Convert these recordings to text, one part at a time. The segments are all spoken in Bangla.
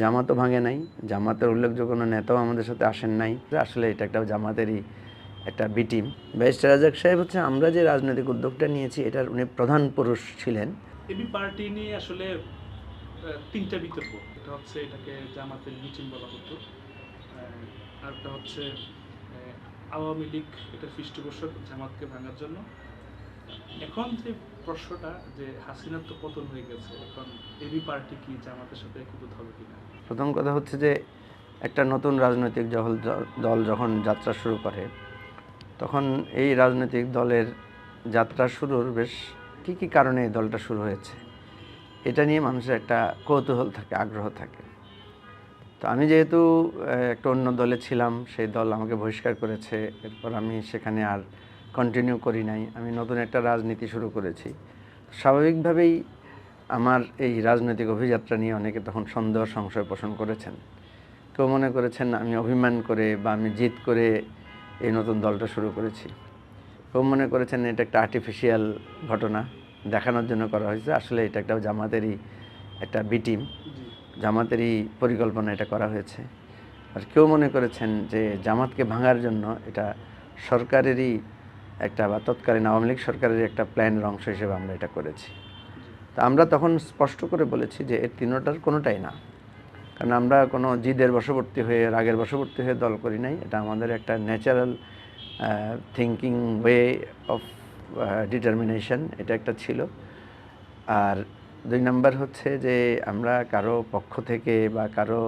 জামাতও ভাঙে নাই। জামাতের উল্লেখযোগ্য কোনো নেতাও আমাদের সাথে আসেন নাই। আসলে এটা একটা জামাতেরই একটা বি টিম ব্যারিস্টার রাজাক সাহেব হচ্ছে, আমরা যে রাজনৈতিক উদ্যোগটা নিয়েছি, এটার উনি প্রধান পুরুষ ছিলেন। এবি পার্টি নিয়ে আসলে তিনটা বিতর্ক। এটা হচ্ছে এটাকে জামাতের মিটিং বলা হতো। আরেকটা হচ্ছে আওয়ামী লীগ, এটা পৃষ্ঠপোষক জামাতকে ভাঙার জন্য। এখন যে প্রশ্নটা যে হাসিনার তো পতন হয়ে গেছে, এখন এবি পার্টি কি জামাতের সাথে একীভূত হবে কিনা? প্রথম কথা হচ্ছে যে একটা নতুন রাজনৈতিক দল যখন যাত্রা শুরু করে, তখন এই রাজনৈতিক দলের যাত্রা শুরুর বেশ কী কী কারণে এই দলটা শুরু হয়েছে, এটা নিয়ে মানুষের একটা কৌতূহল থাকে, আগ্রহ থাকে। তো আমি যেহেতু একটা অন্য দলে ছিলাম, সেই দল আমাকে বহিষ্কার করেছে, এরপর আমি সেখানে আর কন্টিনিউ করি নাই, আমি নতুন একটা রাজনীতি শুরু করেছি। স্বাভাবিকভাবেই আমার এই রাজনৈতিক অভিযাত্রা নিয়ে অনেকে তখন সন্দেহ, সংশয় পোষণ করেছেন। কেউ মনে করেছেন আমি অভিমান করে বা আমি জিত করে এই নতুন দলটা শুরু করেছি। কেউ মনে করেছেন এটা একটা আর্টিফিশিয়াল ঘটনা, দেখানোর জন্য করা হয়েছে। আসলে এটা একটা জামাতেরই একটা বি টিম জামাতেরই পরিকল্পনা এটা করা হয়েছে। আর কেউ মনে করেছেন যে জামাতকে ভাঙার জন্য এটা সরকারেরই একটা বা তৎকালীন আওয়ামী লীগ সরকারের একটা প্ল্যানের অংশ হিসেবে আমরা এটা করেছি। তা আমরা তখন স্পষ্ট করে বলেছি যে এর তিনোটার কোনোটাই না। কারণ আমরা কোনো জিদের বশবর্তী হয়ে, রাগের বশবর্তী হয়ে দল করি নাই। এটা আমাদের একটা natural thinking way of determination এটা একটা ছিল। আর দুই নাম্বার হচ্ছে যে আমরা কারও পক্ষ থেকে বা কারও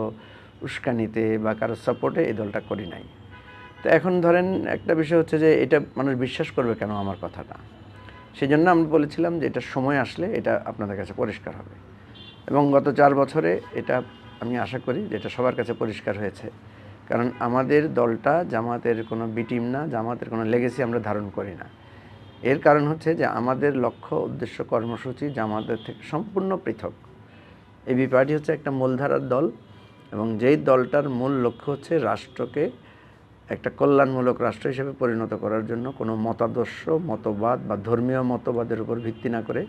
উস্কানিতে বা কারও সাপোর্টে এই দলটা করি নাই। তো এখন ধরেন একটা বিষয় হচ্ছে যে এটা মানুষ বিশ্বাস করবে কেন আমার কথাটা? সেই জন্য আমরা বলেছিলাম যে এটা সময় আসলে এটা আপনাদের কাছে পরিষ্কার হবে। এবং গত চার বছরে এটা আমি আশা করি যে এটা সবার কাছে পরিষ্কার হয়েছে। কারণ আমাদের দলটা জামাতের কোনো বিটিম না, জামাতের কোনো লেগেসি আমরা ধারণ করি না। এর কারণ হচ্ছে যে আমাদের লক্ষ্য, উদ্দেশ্য, কর্মসূচি জামাতের থেকে সম্পূর্ণ পৃথক। এবি পার্টি হচ্ছে একটা মূলধারার দল এবং যেই দলটার মূল লক্ষ্য হচ্ছে রাষ্ট্রকে একটা কল্যাণমূলক রাষ্ট্র হিসেবে পরিণত করার জন্য কোনো মতাদর্শ, মতবাদ বা ধর্মীয় মতবাদের উপর ভিত্তি না করে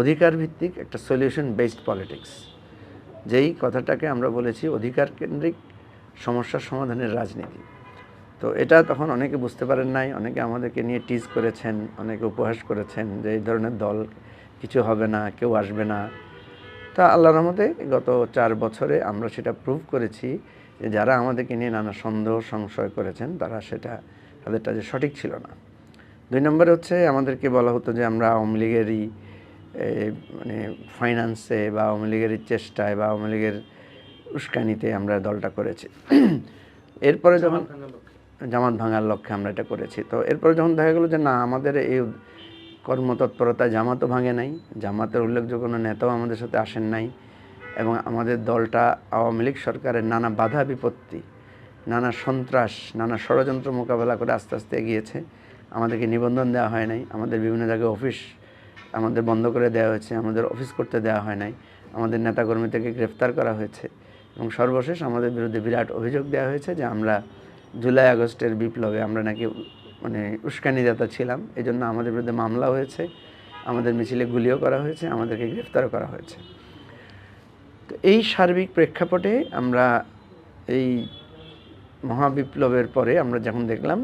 অধিকার ভিত্তিক একটা সলিউশন বেসড পলিটিক্স যেই কথাটাকে আমরা বলেছি অধিকার কেন্দ্রিক সমস্যার সমাধানের রাজনীতি। তো এটা তখন অনেকে বুঝতে পারেন নাই, অনেকে আমাদেরকে নিয়ে টিজ করেছেন, অনেকে উপহাস করেছেন যে এই ধরনের দল কিছু হবে না, কেউ আসবে না। তা আল্লাহর রহমতে গত চার বছরে আমরা সেটা প্রুভ করেছি যে যারা আমাদেরকে নিয়ে নানা সন্দেহ সংশয় করেছেন তারা সেটা তাদেরটা যে সঠিক ছিল না। দুই নম্বরে হচ্ছে আমাদেরকে বলা হতো যে আমরা আওয়ামী লীগেরই মানে ফাইন্যান্সে বা আওয়ামী লীগের চেষ্টায় বা আওয়ামী লীগের উস্কানিতে আমরা দলটা করেছি। এরপরে যখন জামাত ভাঙার লক্ষ্যে আমরা এটা করেছি। তো এরপরে যখন দেখা গেলো যে না আমাদের এই কর্মতৎপরতায় জামাতও ভাঙে নাই জামাতের উল্লেখযোগ্য কোনো নেতাও আমাদের সাথে আসেন নাই এবং আমাদের দলটা আওয়ামী লীগ সরকারের নানা বাধা বিপত্তি, নানা সন্ত্রাস, নানা ষড়যন্ত্র মোকাবেলা করে আস্তে আস্তে এগিয়েছে। আমাদেরকে নিবন্ধন দেওয়া হয় নাই। আমাদের বিভিন্ন জায়গায় অফিস আমাদের বন্ধ করে দেওয়া হয়েছে। আমাদের অফিস করতে দেওয়া হয় নাই। আমাদের নেতাকর্মী থেকে গ্রেফতার করা হয়েছে। এবং সর্বশেষ আমাদের বিরুদ্ধে বিরাট অভিযোগ দেওয়া হয়েছে যে আমরা জুলাই আগস্টের বিপ্লবে আমরা নাকি মানে উস্কানিদাতা ছিলাম। এই জন্য আমাদের বিরুদ্ধে মামলা হয়েছে। আমাদের মিছিলে গুলিও করা হয়েছে। আমাদেরকে গ্রেফতারও করা হয়েছে। তো এই সার্বিক প্রেক্ষাপটে আমরা এই মহাবিপ্লবের পরে আমরা যখন দেখলাম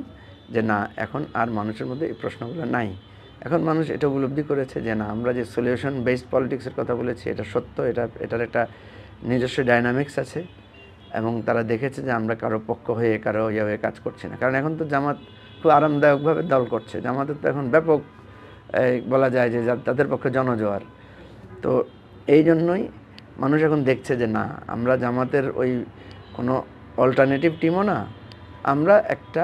যে না, এখন আর মানুষের মধ্যে এই প্রশ্নগুলো নাই। এখন মানুষ এটা উপলব্ধি করেছে যে না, আমরা যে সলিউশন বেসড পলিটিক্সের কথা বলেছি, এটা সত্য, এটা, এটার একটা নিজস্ব ডাইনামিক্স আছে এবং তারা দেখেছে যে আমরা কারও পক্ষ হয়ে, কারও ইয়ে হয়ে কাজ করছি না। কারণ এখন তো জামাত খুব আরামদায়কভাবে দল করছে। জামাতের তো এখন ব্যাপক বলা যায় যে, তাদের পক্ষে জনজোয়ার। তো এই জন্যই মানুষ এখন দেখছে যে না, আমরা জামাতের ওই কোনো অল্টারনেটিভ টিমও না, আমরা একটা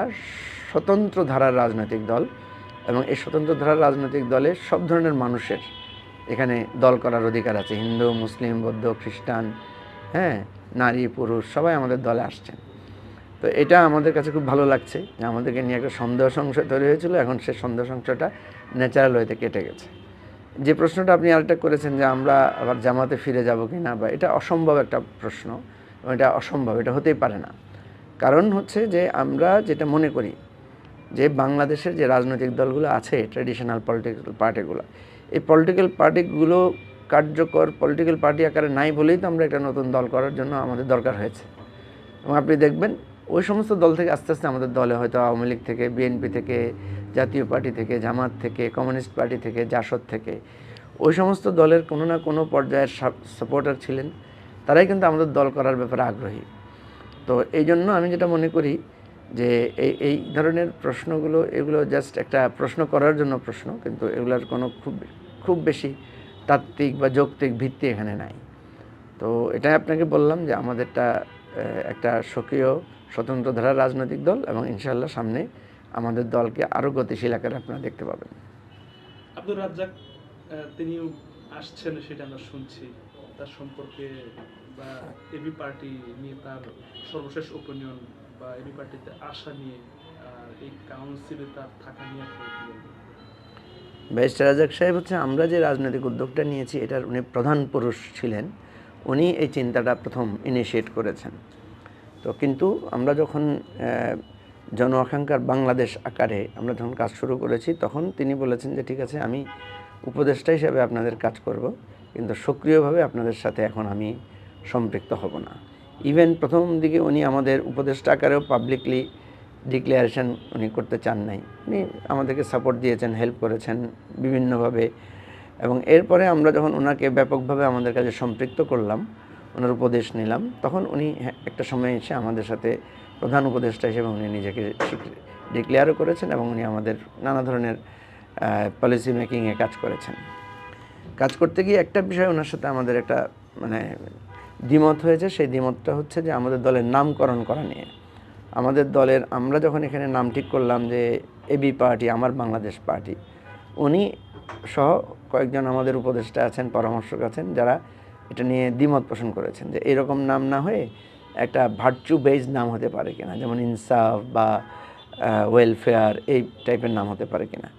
স্বতন্ত্র ধারার রাজনৈতিক দল এবং এই স্বতন্ত্র ধারার রাজনৈতিক দলে সব ধরনের মানুষের এখানে দল করার অধিকার আছে। হিন্দু, মুসলিম, বৌদ্ধ, খ্রিস্টান হ্যাঁ নারী, পুরুষ, সবাই আমাদের দলে আসছেন। তো এটা আমাদের কাছে খুব ভালো লাগছে। যে আমাদেরকে নিয়ে একটা সন্দেহ সংশয় তৈরি হয়েছিল, এখন সেই সন্দেহ সংশয়টা ন্যাচারাল হইতে কেটে গেছে। যে প্রশ্নটা আপনি আরেকটা করেছেন যে আমরা আবার জামাতে ফিরে যাব কি না বা এটা অসম্ভব একটা প্রশ্ন এবং এটা অসম্ভব, এটা হতেই পারে না। কারণ হচ্ছে যে আমরা যেটা মনে করি যে বাংলাদেশের যে রাজনৈতিক দলগুলো আছে ট্র্যাডিশনাল পলিটিক্যাল পার্টিগুলো এই পলিটিক্যাল পার্টিগুলো কার্যকর পলিটিক্যাল পার্টি আকারে নাই বলেই তো আমরা একটা নতুন দল করার জন্য আমাদের দরকার হয়েছে। এবং আপনি দেখবেন ওই সমস্ত দল থেকে আস্তে আস্তে আমাদের দলে হয়তো আওয়ামী লীগ থেকে, বিএনপি থেকে, জাতীয় পার্টি থেকে, জামাত থেকে, কমিউনিস্ট পার্টি থেকে, জাসদ থেকে, ওই সমস্ত দলের কোনো না কোনো পর্যায়ের সাপোর্টার ছিলেন। তারাই কিন্তু আমাদের দল করার ব্যাপারে আগ্রহী। তো এই জন্য আমি যেটা মনে করি যে এই এই ধরনের প্রশ্নগুলো, এগুলো জাস্ট একটা প্রশ্ন করার জন্য প্রশ্ন, কিন্তু এগুলোর কোনো খুব খুব বেশি তাত্ত্বিক বা যৌক্তিক ভিত্তি এখানে নাই। তো এটাই আপনাকে বললাম যে আমাদেরটা একটা সক্রিয় স্বতন্ত্র ধারার রাজনৈতিক দল এবং ইনশাল্লাহ সামনে আমাদের দলকে আরও গতিশীল আকারে আপনারা দেখতে পাবেন। আব্দুর রাজ্জাক তিনিও আসছেন সেটা আমরা শুনছি। তার সম্পর্কে বা এবি পার্টি নিয়ে তার সর্বশেষ ওপিনিয়ন বা এবি পার্টিতে আসা নিয়ে এই কাউন্সিলে তার থাকা নিয়ে ব্যারিস্টার রাজাক সাহেব হচ্ছে আমরা যে রাজনৈতিক উদ্যোগটা নিয়েছি এটার উনি প্রধান পুরুষ ছিলেন। উনি এই চিন্তাটা প্রথম ইনিশিয়েট করেছেন। তো কিন্তু আমরা যখন জন আকাঙ্ক্ষার বাংলাদেশ আকারে আমরা যখন কাজ শুরু করেছি, তখন তিনি বলেছেন যে, ঠিক আছে, আমি উপদেষ্টা হিসাবে আপনাদের কাজ করব, কিন্তু সক্রিয়ভাবে আপনাদের সাথে এখন আমি সম্পৃক্ত হব না। ইভেন প্রথম দিকে উনি আমাদের উপদেষ্টা আকারেও পাবলিকলি ডিক্লারেশন উনি করতে চান নাই। উনি আমাদেরকে সাপোর্ট দিয়েছেন হেল্প করেছেন বিভিন্নভাবে এবং এরপরে আমরা যখন ওনাকে ব্যাপকভাবে আমাদের কাছে সম্পৃক্ত করলাম ওনার উপদেশ নিলাম। তখন উনি একটা সময় এসে আমাদের সাথে প্রধান উপদেষ্টা হিসেবে উনি নিজেকে ডিক্লেয়ারও করেছেন এবং উনি আমাদের নানা ধরনের পলিসি মেকিংয়ে কাজ করেছেন। কাজ করতে গিয়ে একটা বিষয় ওনার সাথে আমাদের একটা মানে দ্বিমত হয়েছে। সেই দ্বিমতটা হচ্ছে যে আমাদের দলের নামকরণ করা নিয়ে। আমাদের দলের, আমরা যখন এখানে নাম ঠিক করলাম যে এবি পার্টি, আমার বাংলাদেশ পার্টি, উনি সহ কয়েকজন আমাদের উপদেষ্টা আছেন, পরামর্শক আছেন, যারা এটা নিয়ে দ্বিমত পোষণ করেছেন যে এরকম নাম না হয়ে একটা ভার্চু বেজ নাম হতে পারে কিনা, যেমন ইনসাফ বা ওয়েলফেয়ার এই টাইপের নাম হতে পারে কিনা।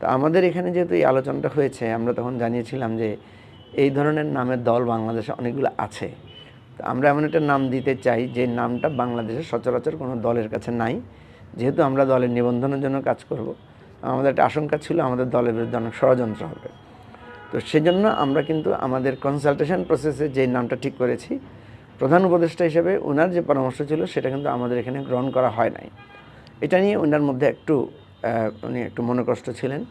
তো আমাদের এখানে যেহেতু এই আলোচনাটা হয়েছে, আমরা তখন জানিয়েছিলাম যে এই ধরনের নামের দল বাংলাদেশে অনেকগুলো আছে। তো আমরা এমন একটা নাম দিতে চাই যে নামটা বাংলাদেশে সচরাচর কোনো দলের কাছে নাই। যেহেতু আমরা দলের নিবন্ধনের জন্য কাজ করব, আমাদের একটা আশঙ্কা ছিল আমাদের দলের বিরুদ্ধে অনেক ষড়যন্ত্র হবে। তো সেজন্য আমরা কিন্তু আমাদের কনসালটেশন প্রসেসে যে নামটা ঠিক করেছি, প্রধান উপদেষ্টা হিসেবে ওনার যে পরামর্শ ছিল সেটা কিন্তু আমাদের এখানে গ্রহণ করা হয় নাই। এটা নিয়ে ওনার মধ্যে একটু উনি একটু মনোকষ্ট ছিলেন।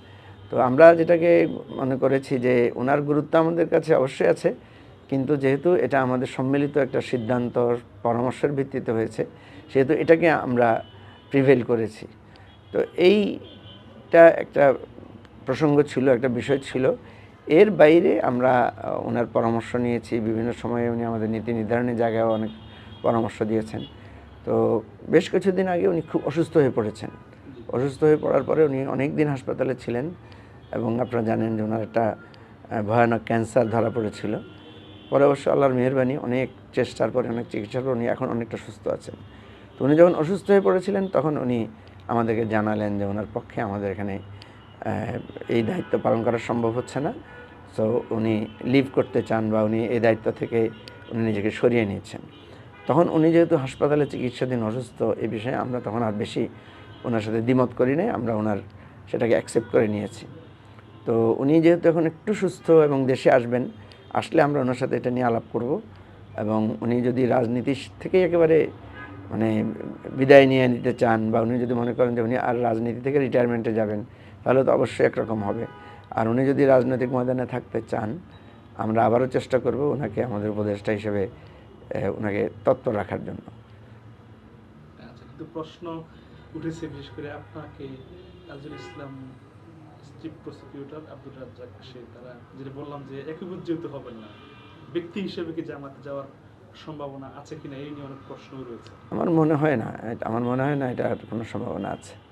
তো আমরা যেটাকে মনে করেছি যে ওনার গুরুত্ব আমাদের কাছে অবশ্যই আছে, কিন্তু যেহেতু এটা আমাদের সম্মিলিত একটা সিদ্ধান্ত পরামর্শের ভিত্তিতে হয়েছে, সেহেতু এটাকে আমরা প্রিভেল করেছি। তো এইটা একটা প্রসঙ্গ ছিল, একটা বিষয় ছিল এর বাইরে আমরা ওনার পরামর্শ নিয়েছি, বিভিন্ন সময়ে উনি আমাদের নীতি নির্ধারণের জায়গায় অনেক পরামর্শ দিয়েছেন। তো বেশ কিছুদিন আগে উনি খুব অসুস্থ হয়ে পড়েছেন। অসুস্থ হয়ে পড়ার পরে উনি অনেক দিন হাসপাতালে ছিলেন এবং আপনারা জানেন যে ওনার একটা ভয়ানক ক্যান্সার ধরা পড়েছিল। পরে অবশ্য আল্লাহর মেহরবানি, অনেক চেষ্টার পরে, অনেক চিকিৎসার পর উনি এখন অনেকটা সুস্থ আছেন। তো উনি যখন অসুস্থ হয়ে পড়েছিলেন, তখন উনি আমাদেরকে জানালেন যে ওনার পক্ষে আমাদের এখানে এই দায়িত্ব পালন করা সম্ভব হচ্ছে না। সো উনি লিভ করতে চান বা উনি এই দায়িত্ব থেকে উনি নিজেকে সরিয়ে নিয়েছেন। তখন উনি যেহেতু হাসপাতালে চিকিৎসাধীন অসুস্থ এই বিষয়ে আমরা তখন আর বেশি ওনার সাথে দ্বিমত করি নাই, আমরা ওনার সেটাকে অ্যাকসেপ্ট করে নিয়েছি। তো উনি যেহেতু এখন একটু সুস্থ এবং দেশে আসবেন, আসলে আমরা ওনার সাথে এটা নিয়ে আলাপ করব এবং উনি যদি রাজনীতি থেকে একেবারে মানে বিদায় নিয়ে নিতে চান বা উনি যদি মনে করেন যে উনি আর রাজনীতি থেকে রিটায়ারমেন্টে যাবেন তাহলে তো অবশ্যই একরকম হবে। আর উনি যদি রাজনৈতিক ময়দানে থাকতে চান আমরা আবারও চেষ্টা করব ওনাকে আমাদের উপদেষ্টা হিসেবে ওনাকে তত্ত্ব রাখার জন্য। আচ্ছা কিন্তু প্রশ্ন উঠেছে বিশেষ করে আপনাকে তাজুল ইসলাম চিফ প্রসিকিউটর আব্দুল রাজ্জাক সে তারা যেটা বললাম যে একীভূত হবেন না। ব্যক্তি হিসেবে কি জামাতে যাওয়ার সম্ভাবনা আছে কিনা? এই নিয়ে অনেক প্রশ্ন রয়েছে। আমার মনে হয় না এটা- আমার মনে হয় না এটার কোনো সম্ভাবনা আছে।